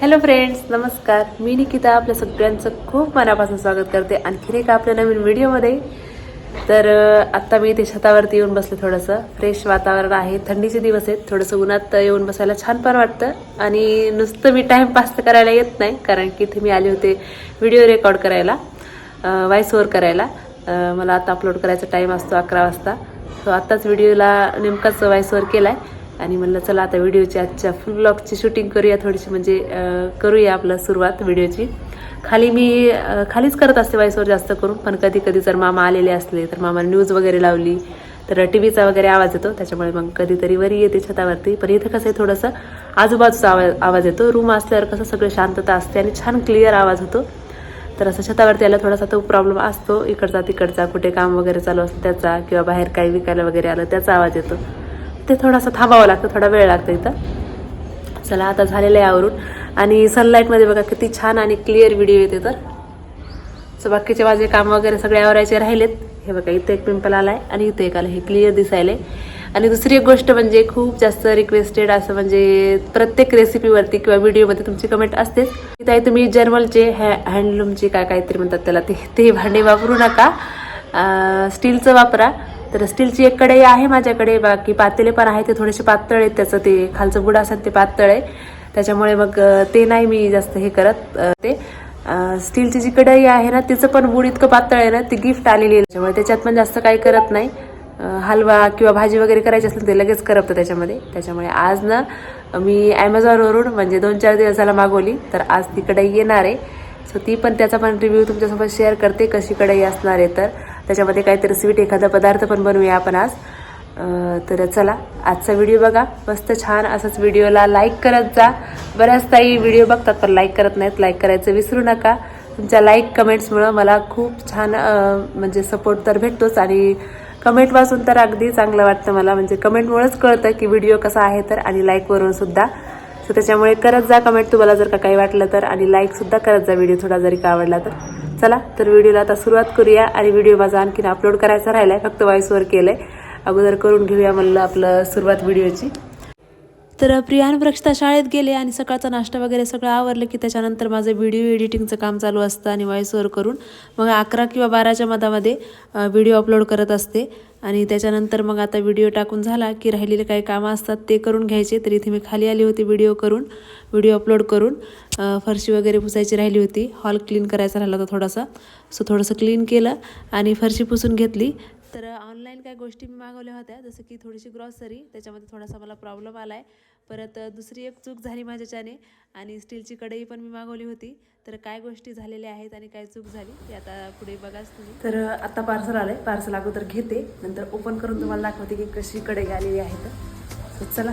Hello friends नमस्कार. मी निकिता आपल्या सगळ्यांचं खूप मनापासून स्वागत करते. आणखीन एक आपल्या नवीन व्हिडिओमध्ये. तर आत्ता मी इथे छतावरती येऊन बसले थोडंसं. फ्रेश वातावरण आहे. थंडीचे दिवस आहेत. थोडंसं उन्हात येऊन बसायला छान पण वाटतं. आणि नुसतं मी टाईमपास तर करायला येत नाही. कारण की इथे मी आले होते व्हिडिओ रेकॉर्ड करायला व्हॉइस ओवर करायला. मला आता अपलोड करायचा टाईम असतो अकरा वाजता. सो आत्ताच व्हिडिओला नेमकाच व्हॉइस ओवर केला आहे आणि म्हणलं चला आता व्हिडिओची आजच्या फुल ब्लॉगची शूटिंग करूया थोडीशी म्हणजे करूया आपलं सुरुवात व्हिडिओची. खाली मी खालीच करत असते व्हॉइसवर जास्त करून पण कधी कधी जर मामा आलेले असले तर मामा न्यूज वगैरे लावली तर टी व्हीचा वगैरे आवाज येतो त्याच्यामुळे मग कधीतरी वरी येते छतावरती. पण इथं कसं आहे थोडंसं आजूबाजूचा आवाज आवाज येतो. रूम असल्यावर कसं सगळं शांतता असते आणि छान क्लिअर आवाज होतो. तर असं छतावरती यायला थोडासा तो प्रॉब्लेम असतो. इकडचा तिकडचा कुठे काम वगैरे चालू असतं त्याचा किंवा बाहेर काही विकायला वगैरे आलं त्याचा आवाज येतो. ते थोडासा थांबावं लागतं थोडा वेळ लागतो इथं. चला आता झालेलं आहे आवरून. आणि सनलाईटमध्ये बघा किती छान आणि क्लिअर व्हिडिओ येते तर. सो बाकीचे माझे काम वगैरे सगळे आवरायचे राहिलेत. हे बघा इथे एक पिंपल आलाय आणि इथे एक आलं हे क्लिअर दिसायले आणि दुसरी एक गोष्ट म्हणजे खूप जास्त रिक्वेस्टेड असं म्हणजे प्रत्येक रेसिपीवरती किंवा व्हिडिओमध्ये तुमची कमेंट असतेच. की ताई तुम्ही जर्मलचे हॅ हँडलूमचे काय काहीतरी म्हणतात त्याला. ते ते भांडे वापरू नका. स्टीलचं वापरा. तर स्टीलची एक कढई आहे माझ्याकडे. बाकी पातेले पण आहे ते थोडेसे पातळ आहेत त्याचं ते खालचं बुड असेल ते पातळ आहे. त्याच्यामुळे मग ते नाही मी जास्त हे करत ते. स्टीलची जी कढई आहे ना तिचं पण बुड इतकं पातळ आहे ना ती गिफ्ट आलेली आहे. त्याच्यामुळे त्याच्यात पण जास्त काही करत नाही. हलवा किंवा भाजी वगैरे करायची असेल ते लगेच करपतं त्याच्यामध्ये. त्याच्यामुळे आज ना मी ॲमेझॉनवरून म्हणजे दोन चार दिवसाला मागवली तर आज ती कढई येणार आहे. सो ती पण त्याचा पण रिव्ह्यू तुमच्यासोबत शेअर करते कशी कढई असणार आहे तर. त्याच्यामध्ये काहीतरी स्वीट एखादा पदार्थ पण बनवूया आपण आज. तर चला आजचा व्हिडिओ बघा. मस्त छान असंच व्हिडिओला लाईक करत जा. बऱ्याच ताई व्हिडिओ बघतात पण लाईक करत नाहीत. लाईक करायचं विसरू नका. तुमच्या लाईक कमेंट्समुळं मला खूप छान म्हणजे सपोर्ट तर भेटतोच. आणि कमेंट वाचून तर अगदी चांगलं वाटतं मला. म्हणजे कमेंटमुळेच कळतं की व्हिडिओ कसा आहे तर आणि लाईकवरून सुद्धा. सो त्याच्यामुळे करत जा कमेंट तुम्हाला जर का काही वाटलं तर. आणि लाईकसुद्धा करत जा व्हिडिओ थोडा जरी का आवडला तर. चला तर व्हिडिओला आता सुरुवात करूया आणि व्हिडिओ माझा आणखीन अपलोड करायचा राहिला आहे फक्त व्हॉइसवर केलं आहे अगोदर करून घेऊया म्हणलं आपलं सुरुवात व्हिडिओची. तर प्रियान वृक्षता शाळेत गेले आणि सकाळचा नाश्ता वगैरे सगळं आवरलं की त्याच्यानंतर माझं व्हिडिओ एडिटिंगचं काम चालू असतं आणि व्हॉइसवर करून. मग अकरा किंवा बाराच्या मधामध्ये व्हिडिओ अपलोड करत असते. आणि त्याच्यानंतर मग आता व्हिडिओ टाकून झाला की राहिलेले काही कामं असतात ते करून घ्यायचे. तर इथे मी खाली आली होती व्हिडिओ करून व्हिडिओ अपलोड करून. फरशी वगैरे पुसायची राहिली होती. हॉल क्लीन करायचा राहिला होता थोडासा. सो थोडंसं क्लीन केलं आणि फरशी पुसून घेतली. तर ऑनलाईन काही गोष्टी मी मागवल्या होत्या. जसं की थोडीशी ग्रॉसरी त्याच्यामध्ये थोडासा मला प्रॉब्लेम आला आहे परत दुसरी एक चूक झाली माझ्याच्याने आणि स्टीलची कढई पण मी मागवली होती. तर काय गोष्टी झालेल्या आहेत आणि काय चूक झाली ते आता पुढे बघाच तुम्ही. तर आता पार्सल आलंय. पार्सल अगोदर घेते नंतर ओपन करून तुम्हाला दाखवते की कशी कढई आलेली आहे तर. चला.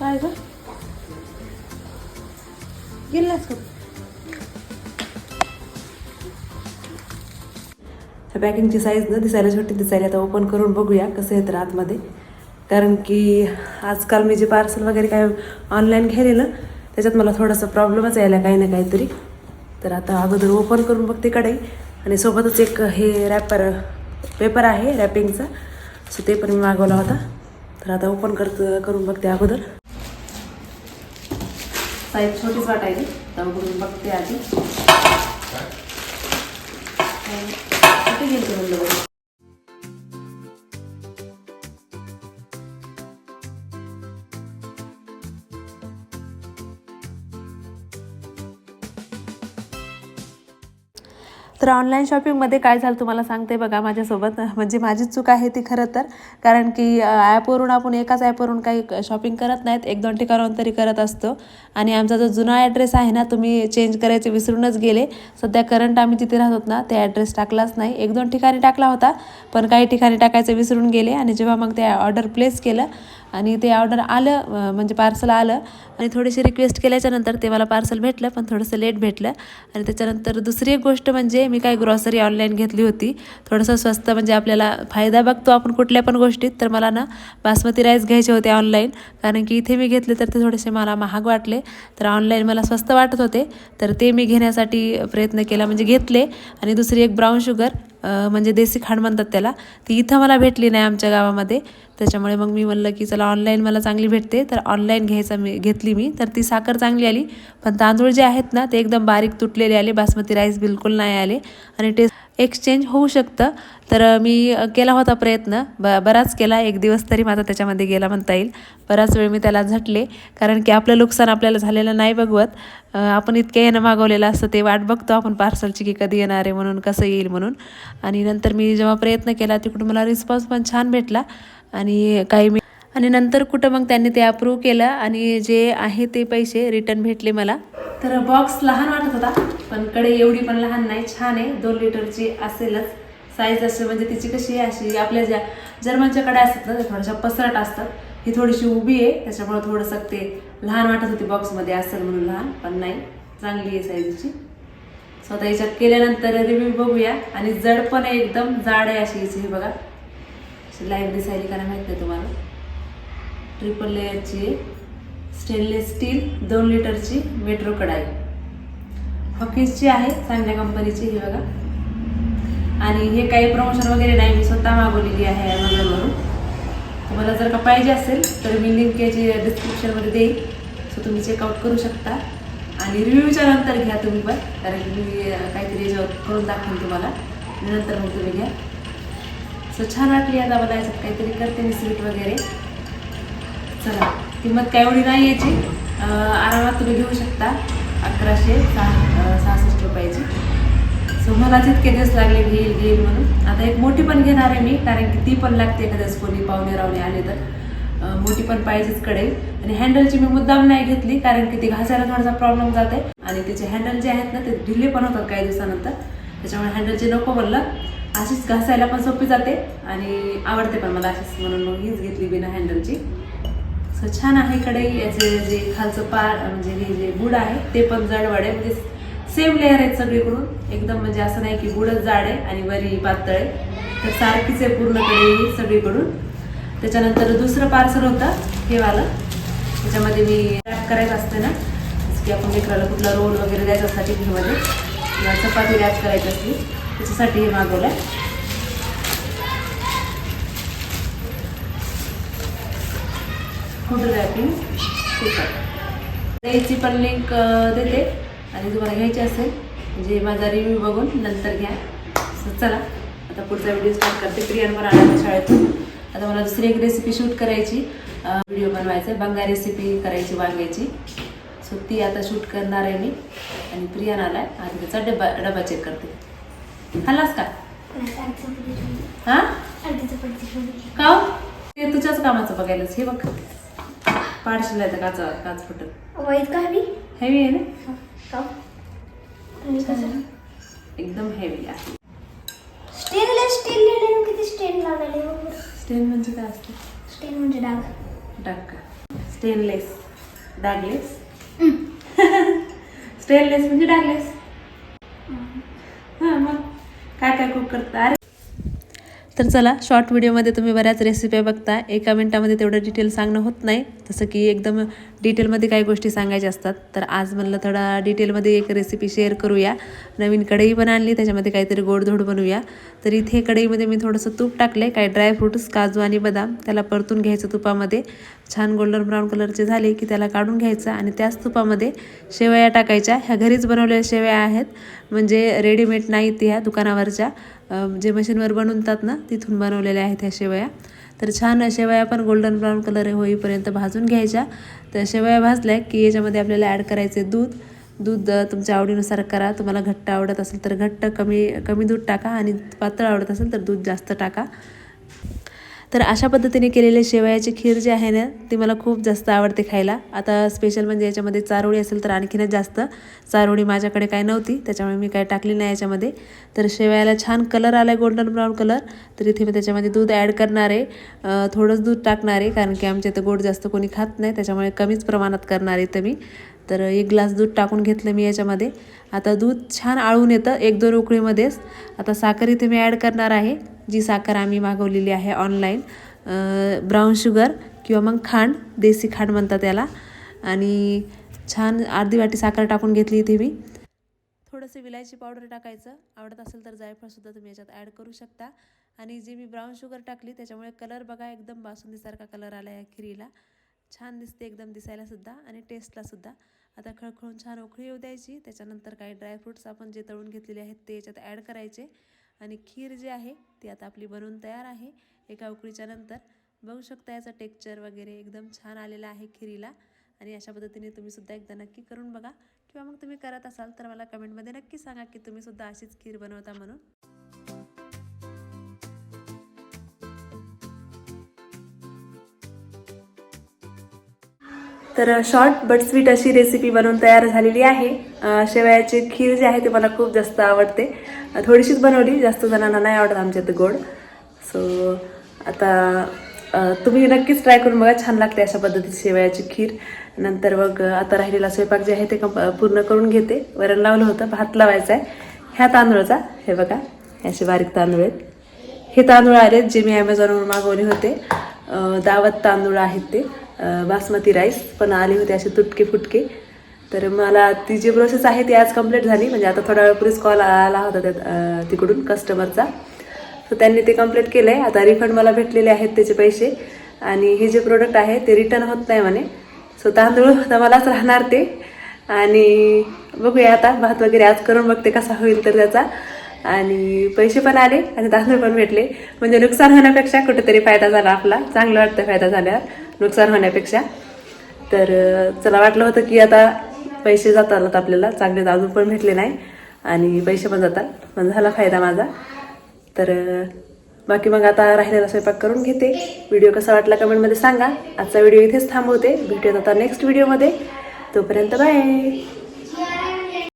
काय गेलास का ह्या पॅकिंगची साईज न दिसायला छोटी दिसायला आता ओपन करून बघूया कसं येतं आतमध्ये कारण की आजकाल मी जे पार्सल वगैरे काय ऑनलाईन घ्यायलेलं त्याच्यात मला थोडासा प्रॉब्लेमच यायला काही ना काहीतरी. तर आता अगोदर ओपन करून बघते कढई. आणि सोबतच एक हे रॅपर पेपर आहे रॅपिंगचा सो ते पण मी मागवला होता. तर आता ओपन करत करून बघते अगोदर. साईज छोटीच वाटायली. तर उघडून बघते आधी. कुठे गेली म्हणलं बघ तर ऑनलाईन शॉपिंगमध्ये काय झालं तुम्हाला सांगते बघा माझ्यासोबत. म्हणजे माझीच चूक आहे ती खरं तर. कारण की ॲपवरून आपण एकाच ॲपवरून काही शॉपिंग करत नाहीत. एक दोन ठिकाणाहून तरी करत असतो. आणि आमचा जो जुना ॲड्रेस आहे ना तुम्ही चेंज करायचे विसरूनच गेले. सध्या करंट आम्ही जिथे राहतो ना ते ॲड्रेस टाकलाच नाही. एक दोन ठिकाणी टाकला होता पण काही ठिकाणी टाकायचं विसरून गेले. आणि जेव्हा मग ते ऑर्डर प्लेस केलं आणि ते ऑर्डर आलं म्हणजे पार्सल आलं आणि थोडीशी रिक्वेस्ट केल्याच्यानंतर ते मला पार्सल भेटलं पण थोडंसं लेट भेटलं. आणि त्याच्यानंतर दुसरी एक गोष्ट म्हणजे मी काय ग्रॉसरी ऑनलाईन घेतली होती. थोडंसं स्वस्त म्हणजे आपल्याला फायदा बघतो आपण कुठल्या पण गोष्टीत. तर मला ना बासमती राईस घ्यायचे होते ऑनलाईन कारण की इथे मी घेतले तर ते थोडेसे मला महाग वाटले. तर ऑनलाईन मला स्वस्त वाटत होते. तर ते मी घेण्यासाठी प्रयत्न केला म्हणजे घेतले. आणि दुसरी एक ब्राऊन शुगर म्हणजे देसी खाण म्हणतात त्याला. ती इथं मला भेटली नाही आमच्या गावामध्ये. त्याच्यामुळे मग मी म्हणलं की चला ऑनलाईन मला चांगली भेटते. तर ऑनलाईन घ्यायचा मी घेतली मी. तर ती साखर चांगली आली. पण तांदूळ जे आहेत ना ते एकदम बारीक तुटलेले आले. बासमती राईस बिलकुल नाही आले. आणि टेस्ट एक्सचेंज होऊ शकतं. तर मी केला होता प्रयत्न. ब बराच केला. एक दिवस तरी माझा त्याच्यामध्ये गेला म्हणता येईल. बराच वेळ मी त्याला झटले. कारण की आपलं नुकसान आपल्याला झालेलं नाही बघवत. आपण इतक्या येणं मागवलेलं असतं. ते वाट बघतो आपण पार्सलची की कधी येणार आहे म्हणून कसं येईल म्हणून. आणि नंतर मी जेव्हा प्रयत्न केला तिकडून मला रिस्पॉन्स पण छान भेटला. आणि काही मी आणि नंतर कुठं मग त्यांनी ते अप्रूव्ह केलं आणि जे आहे ते पैसे रिटर्न भेटले मला. तर बॉक्स लहान वाटत होता पण कडे एवढी पण लहान नाही छान आहे. दोन लिटरची असेलच. साईज असे म्हणजे तिची कशी आहे अशी आपल्या ज्या जर्मनच्या कडे असतात ना त्या थोड्याशा पसरट असतात. ही थोडीशी उभी आहे त्याच्यामुळे थोडंसं ते लहान वाटत होती बॉक्समध्ये असेल म्हणून लहान पण नाही. चांगली आहे साईजची स्वतः याच्यात केल्यानंतर रिव्ह्यू बघूया. आणि जड पण आहे एकदम जाड आहे अशी हिची ही बघा. अशी लाईव्ह दिसायली का नाही माहिती नाही तुम्हाला. ट्रिपल लेअरची स्टेनलेस स्टील दोन लिटरची मेट्रो कढाई. हॉकीजची आहे चांगल्या कंपनीची ही बघा. आणि हे काही प्रमोशन वगैरे नाही मी स्वतः मागवलेली आहे ॲमेझॉनवरून तुम्हाला जर का पाहिजे असेल तर मी लिंक याची डिस्क्रिप्शनमध्ये देईल सो तुम्ही चेकआउट करू शकता. आणि रिव्ह्यूच्या नंतर घ्या तुम्ही पण कारण की मी काहीतरी याच्यावर करून दाखवेन तुम्हाला. नंतर मग तुम्ही घ्या. सो छान वाटली आता मला याच्यात काहीतरी करते मी स्वीट वगैरे. चला. किंमत काय एवढी नाही याची. आरामात तुम्ही घेऊ शकता. अकराशे सहा सहासष्ट रुपयाची. सो मला जितके दिवस लागले घेईल घेईल म्हणून. आता एक मोठी पण घेणार आहे मी कारण की ती पण लागते एखाद्याच कोणी पाहुणे रावणे आले तर. मोठी पण पाहिजेच कडेल आणि हँडलची मी मुद्दाम नाही घेतली कारण की ती घासायला थोडासा प्रॉब्लेम जाते. आणि त्याचे हँडल जे आहेत ना ते ढिले पण होतात काही दिवसानंतर. त्याच्यामुळे हँडलचे नको म्हणलं. अशीच घासायला पण सोपी जाते. आणि आवडते पण मला अशीच म्हणून मग हीच घेतली बिना हँडलची तर छान आहे कढई याचे जे खालचं पार म्हणजे हे जे बुड आहे ते पण जाडवाड. आहे म्हणजे सेम लेअर आहेत सगळीकडून. एकदम म्हणजे असं नाही की बुडच जाड आहे आणि वरी पातळ आहे. तर सारखीच आहे पूर्ण कढई सगळीकडून. त्याच्यानंतर दुसरं पार्सल होतं हे वालं. त्याच्यामध्ये मी रॅप करायचं असते ना जसं की आपण लेकराला कुठला रोल वगैरे द्यायचा असता टिफिनमध्ये किंवा चपाती रॅप करायची असली त्याच्यासाठी हे मागवलं आहे फूड रॅपिंग पेपर याची पण लिंक देते. आणि तुम्हाला घ्यायची असेल म्हणजे माझा रिव्ह्यू बघून नंतर घ्या. चला. आता पुढचा व्हिडिओ स्टार्ट करते. प्रियांवर आला शाळेतून आता मला दुसरी एक रेसिपी शूट करायची. व्हिडिओ बनवायचा आहे. बंगा रेसिपी करायची वांग्याची. सो ती आता शूट करणार आहे मी. आणि प्रियान आलाय. आधी त्याचा डबा डबा चेक करते. खाल्लास का? हा? का? ते तुझ्याच कामाचं बघायलाच हे बघ. पाडशील आहे काच काच फुटत. वाईट का हवी हेवी आहे ना? का? एकदम हेवी आहे. स्टेनलेस स्टील लिहिलं किती स्टेन लावलेले स्टेन म्हणजे काय असतं? स्टेन म्हणजे डाग. डाग स्टेनलेस डागलेस स्टेनलेस म्हणजे डागलेस हां मग काय काय कुक करता? अरे तर चला शॉर्ट व्हिडिओमध्ये तुम्ही बऱ्याच रेसिपी बघता. एका मिनटामध्ये तेवढं डिटेल सांगणं होत नाही. जसं की एकदम डिटेलमध्ये काही गोष्टी सांगायच्या असतात. तर आज म्हणलं थोडा डिटेलमध्ये एक रेसिपी शेअर करूया. नवीन कढई पण आणली त्याच्यामध्ये काहीतरी गोडधोड बनवूया. तर इथे कढईमध्ये मी थोडंसं तूप टाकलं आहे काही ड्रायफ्रुट्स काजू आणि बदाम. त्याला परतून घ्यायचं तुपामध्ये. छान गोल्डन ब्राऊन कलरचे झाले की त्याला काढून घ्यायचं आणि त्याच तुपामध्ये शेवया टाकायच्या. ह्या घरीच बनवलेल्या शेवया आहेत. म्हणजे रेडीमेड नाहीत ह्या दुकानावरच्या. जे मशीनवर बनवतात ना तिथून बनवलेल्या आहेत ह्या शेवया. तर छान शेवया पण गोल्डन ब्राऊन कलर होईपर्यंत भाजून घ्यायच्या. तर शेवया भाजल्या की याच्यामध्ये आपल्याला ॲड करायचे दूध. दूध तुमच्या आवडीनुसार करा. तुम्हाला घट्ट आवडत असेल तर घट्ट कमी कमी दूध टाका आणि पातळ आवडत असेल तर दूध जास्त टाका. तर अशा पद्धतीने केलेले शेवयाची खीर जी आहे ना ती मला खूप जास्त आवडते खायला. आता स्पेशल म्हणजे याच्यामध्ये चारोळी असेल तर आणखीनच जास्त. चारोळी माझ्याकडे काय नव्हती त्याच्यामुळे मी काय टाकली नाही याच्यामध्ये. तर शेवयाला छान कलर आला आहे गोल्डन ब्राऊन कलर तर इथे मी त्याच्यामध्ये दूध ॲड करणार आहे. थोडंच दूध टाकणार आहे कारण की आमच्या इथं गोड जास्त कोणी खात नाही त्याच्यामुळे कमीच प्रमाणात करणार आहे तर मी. तर एक ग्लास दूध टाकून घेतलं मी याच्यामध्ये. आता दूध छान आळून येतं. एक दोन उकळीमध्येच. आता साखर इथे मी ॲड करणार आहे. जी साखर आम्ही मागवलेली आहे ऑनलाईन ब्राऊन शुगर किंवा मग खांड देसी खांड म्हणतात त्याला आणि छान अर्धी वाटी साखर टाकून घेतली इथे मी. थोडंसं विलायची पावडर टाकायचं. आवडत असेल तर जायफळसुद्धा तुम्ही याच्यात ॲड करू शकता. आणि जी मी ब्राऊन शुगर टाकली त्याच्यामुळे कलर बघा एकदम बासुंदीसारखा कलर आला या खिरीला. छान दिसते एकदम दिसायलासुद्धा आणि टेस्टलासुद्धा आता खळखळून छान उकळी येऊ द्यायची. त्याच्यानंतर काही ड्रायफ्रूट्स आपण जे तळून घेतलेले आहेत ते याच्यात ॲड करायचे. आणि खीर जी आहे ती आता आपली बनवून तयार आहे. एका उकळीच्या नंतर बघू शकता याचं टेक्स्चर वगैरे एकदम छान आलेलं आहे खिरीला. आणि अशा पद्धतीने तुम्ही सुद्धा एकदा नक्की करून बघा. किंवा मग तुम्ही करत असाल तर मला कमेंटमध्ये नक्की सांगा की तुम्हीसुद्धा अशीच खीर बनवता म्हणून. तर शॉर्ट बट स्वीट अशी रेसिपी बनवून तयार झालेली आहे. शेवयाची खीर जी आहे ते मला खूप जास्त आवडते. थोडीशीच बनवली जास्त जणांना नाही आवडत आमच्या इथं गोड. सो आता तुम्ही नक्कीच ट्राय करून बघा छान लागते अशा पद्धतीची शेवयाची खीर. नंतर मग आता राहिलेला स्वयंपाक जे आहे ते पूर्ण करून घेते. वरण लावलं होतं भात लावायचा आहे. ह्या तांदूळाचा हे बघा हे असे बारीक तांदूळ आहेत. हे तांदूळ आलेत जे मी ॲमेझॉनवरून मागवले होते. दावत तांदूळ आहेत ते. बासमती राईस पण आले होते असे तुटके फुटके तर मला ती जी प्रोसेस आहे ती आज कंप्लीट झाली. म्हणजे आता थोडा वेळपूर्वीच कॉल आला होता त्या तिकडून कस्टमरचा तर त्यांनी ते कंप्लीट केलं आहे आता रिफंड मला भेटलेले आहेत त्याचे पैसे. आणि हे जे प्रोडक्ट आहे ते रिटर्न होत नाही म्हणे. सो तांदूळ आता मलाच राहणार ते. आणि बघूया आता भात वगैरे आज करून बघते कसा होईल तर त्याचा. आणि पैसे पण आले आणि तांदूळ पण भेटले. म्हणजे नुकसान होण्यापेक्षा कुठेतरी फायदा झाला आपला. चांगलं वाटतं फायदा झाल्यावर. नुकसान होण्यापेक्षा. तर चला वाटलं होतं की आता पैसे जातात आपल्याला. चांगले अजून पण भेटले नाही. आणि पैसे पण जातात. पण झाला फायदा माझा. तर बाकी मग आता राहिलेला स्वयंपाक करून घेते. व्हिडिओ कसा वाटला कमेंटमध्ये सांगा. आजचा व्हिडिओ इथेच थांबवते. भेटूयात आता नेक्स्ट व्हिडिओमध्ये तोपर्यंत बाय